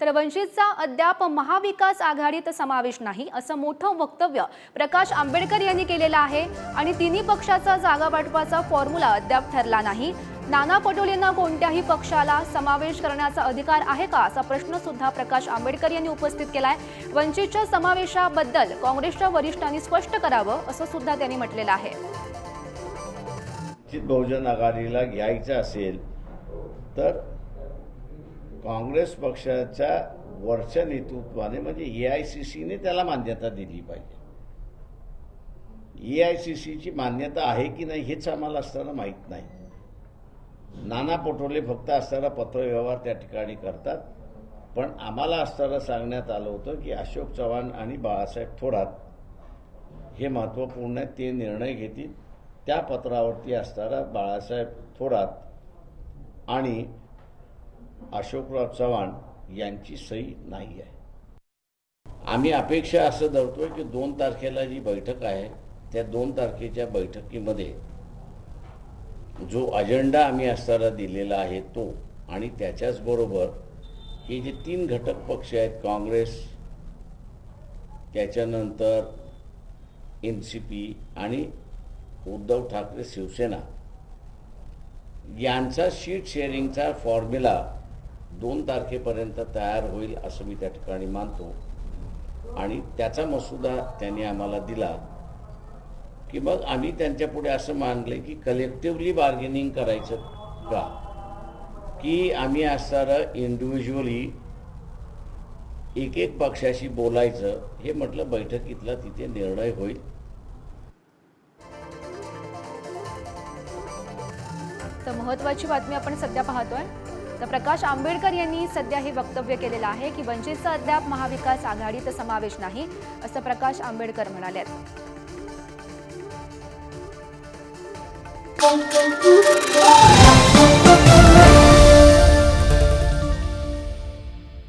तर वंचितचा अद्याप महाविकास आघाडीत समावेश नाही असं मोठं वक्तव्य प्रकाश आंबेडकर यांनी केलेलं आहे. आणि तिन्ही पक्षाचा जागा वाटपाचा फॉर्म्युला अद्याप ठरला नाही. नाना पटोलेंना कोणत्याही पक्षाला समावेश करण्याचा अधिकार आहे का असा प्रश्न सुद्धा प्रकाश आंबेडकर यांनी उपस्थित केलाय. वंचितच्या समावेशाबद्दल काँग्रेसच्या वरिष्ठांनी स्पष्ट करावं असं सुद्धा त्यांनी म्हटलेलं आहे. बहुजन आघाडीला घ्यायचं असेल तर काँग्रेस पक्षाच्या वरच्या नेतृत्वाने म्हणजे ए आय सी सीने त्याला मान्यता दिली पाहिजे. ए आय सी सीची मान्यता आहे की नाही हेच आम्हाला असताना माहीत नाही. नाना पटोले फक्त असताना पत्रव्यवहार त्या ठिकाणी करतात. पण आम्हाला असताना सांगण्यात आलं होतं की अशोक चव्हाण आणि बाळासाहेब थोरात हे महत्त्वपूर्ण आहे ते निर्णय घेतील. त्या पत्रावरती असताना बाळासाहेब थोरात आणि अशोकराव चव्हाण यांची सही नाही आहे. आम्ही अपेक्षा असं धरतोय की दोन तारखेला जी बैठक आहे त्या दोन तारखेच्या बैठकीमध्ये जो अजेंडा आम्ही असताना दिलेला आहे तो आणि त्याच्याचबरोबर हे जे तीन घटक पक्ष आहेत काँग्रेस त्याच्यानंतर एन सी पी आणि उद्धव ठाकरे शिवसेना यांचा शीट शेअरिंगचा फॉर्म्युला दोन तारखेपर्यंत तयार होईल असं मी त्या ठिकाणी मानतो. आणि त्याचा मसुदा त्यांनी आम्हाला दिला की मग आम्ही त्यांच्यापुढे असं मानले की कलेक्टिव्हली बार्गेनिंग करायचं का? की आम्ही असणारं इंडिव्हिज्युअली एक एक पक्षाशी बोलायचं हे म्हटलं बैठकीतला तिथे निर्णय होईल. तर महत्वाची बातमी आपण सध्या पाहतोय. तर प्रकाश आंबेडकर यांनी सध्या हे वक्तव्य केलेलं आहे की वंचितचा अद्याप महाविकास आघाडीत समावेश नाही असं प्रकाश आंबेडकर म्हणाले